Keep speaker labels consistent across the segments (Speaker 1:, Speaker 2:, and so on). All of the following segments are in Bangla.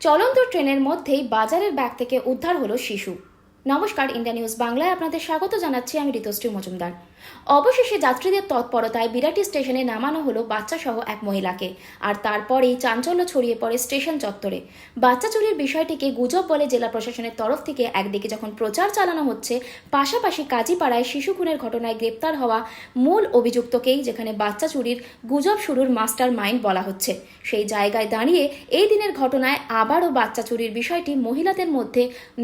Speaker 1: চলন্ত ট্রেনের মধ্যেই বাজারের ব্যাগ থেকে উদ্ধার হলো শিশু। নমস্কার, ইন্ডিয়া নিউজ বাংলায় আপনাদের স্বাগত জানাচ্ছি আমি ঋতুশ্রী মজুমদার। অবশেষে যাত্রীদের তৎপরতায় বিরাটি স্টেশনে নামানো হলো বাচ্চা সহ এক মহিলাকে, আর তারপরেই চাঞ্চল্য ছড়িয়ে পড়ে স্টেশন চত্বরে। বাচ্চা চুরির বিষয়টিকে গুজব বলে জেলা প্রশাসনের তরফ থেকে একদিকে যখন প্রচার চালানো হচ্ছে, পাশাপাশি কাজীপাড়ায় শিশু খুনের ঘটনায় গ্রেপ্তার হওয়া মূল অভিযুক্তকেই যেখানে বাচ্চা চুরির গুজব শুরুর মাস্টার মাইন্ড বলা হচ্ছে। সেই জায়গায় দাঁড়িয়ে এই দিনের ঘটনায় আবারও বাচ্চা চুরির বিষয়টি মহিলাদের মধ্যে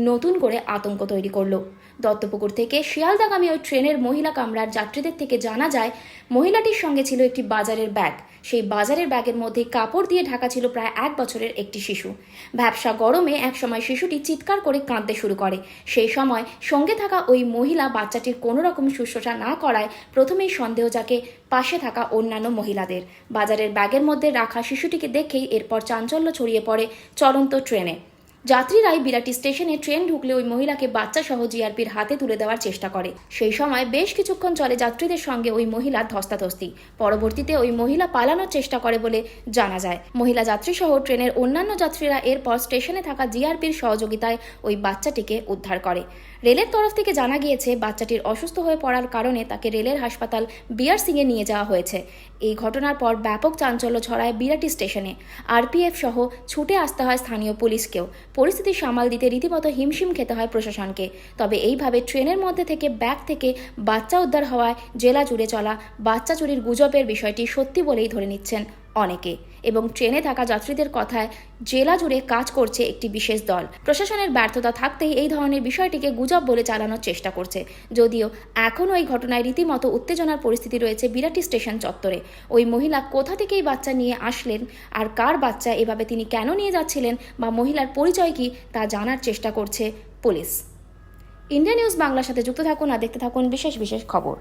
Speaker 1: নতুন করে আতঙ্ক তৈরি করল। দত্তপুকুর থেকে শিয়ালদাগামী ওই ট্রেনের মহিলা কামরার যাত্রীদের থেকে জানা যায়, মহিলাটির সঙ্গে ছিল একটি বাজারের ব্যাগ। সেই বাজারের ব্যাগের মধ্যে কাপড় দিয়ে ঢাকা ছিল প্রায় এক বছরের একটি শিশু। ব্যবসা গরমে একসময় শিশুটি চিৎকার করে কাঁদতে শুরু করে। সেই সময় সঙ্গে থাকা ওই মহিলা বাচ্চাটির কোনো রকম শুশ্রূষা না করায় প্রথমেই সন্দেহ যাকে পাশে থাকা অন্যান্য মহিলাদের। বাজারের ব্যাগের মধ্যে রাখা শিশুটিকে দেখেই এরপর চাঞ্চল্য ছড়িয়ে পড়ে চলন্ত ট্রেনে। যাত্রীরাই বিরাটি স্টেশনে ট্রেন ঢুকলে ওই মহিলাকে বাচ্চা সহ জিআরপির হাতে তুলে দেওয়ার চেষ্টা করে। সেই সময় বেশ কিছুক্ষণ চলে যাত্রীদের সঙ্গে ওই মহিলার ধস্তাধস্তি। পরবর্তীতে ওই মহিলা পালানোর চেষ্টা করে বলে জানা যায়। মহিলা যাত্রী সহ ট্রেনের অন্যান্য যাত্রীরা এরপর স্টেশনে থাকা জিআরপির সহযোগিতায় ওই বাচ্চাটিকে উদ্ধার করে। রেলের তরফ থেকে জানা গিয়েছে, বাচ্চাটির অসুস্থ হয়ে পড়ার কারণে তাকে রেলের হাসপাতাল বিআর সিংয়ে নিয়ে যাওয়া হয়েছে। এই ঘটনার পর ব্যাপক চাঞ্চল্য ছড়ায় বিরাটি স্টেশনে। আরপিএফ সহ ছুটে আসতে হয় স্থানীয় পুলিশকেও। পরিস্থিতি সামাল দিতে রীতিমতো হিমশিম খেতে হয় প্রশাসনকে। তবে এইভাবে ট্রেনের মধ্যে থেকে, ব্যাগ থেকে বাচ্চা উদ্ধার হওয়ায় জেলা জুড়ে চলা বাচ্চা চুরির গুজবের বিষয়টি সত্যি বলেই ধরে নিচ্ছেন অনেকে। এবং ট্রেনে থাকা যাত্রীদের কথায় জেলা জুড়ে কাজ করছে একটি বিশেষ দল। প্রশাসনের ব্যর্থতা থাকতেই এই ধরনের বিষয়টিকে গুজব বলে চালানোর চেষ্টা করছে। যদিও এখনও এই ঘটনায় রীতিমতো উত্তেজনার পরিস্থিতি রয়েছে বিরাটি স্টেশন চত্বরে। ওই মহিলা কোথা থেকেই বাচ্চা নিয়ে আসলেন? আর কার বাচ্চা? এভাবে তিনি কেন নিয়ে যাচ্ছিলেন? বা মহিলার পরিচয় কি? তা জানার চেষ্টা করছে পুলিশ। ইন্ডিয়া নিউজ বাংলার সাথে যুক্ত থাকুন আর দেখতে থাকুন বিশেষ বিশেষ খবর।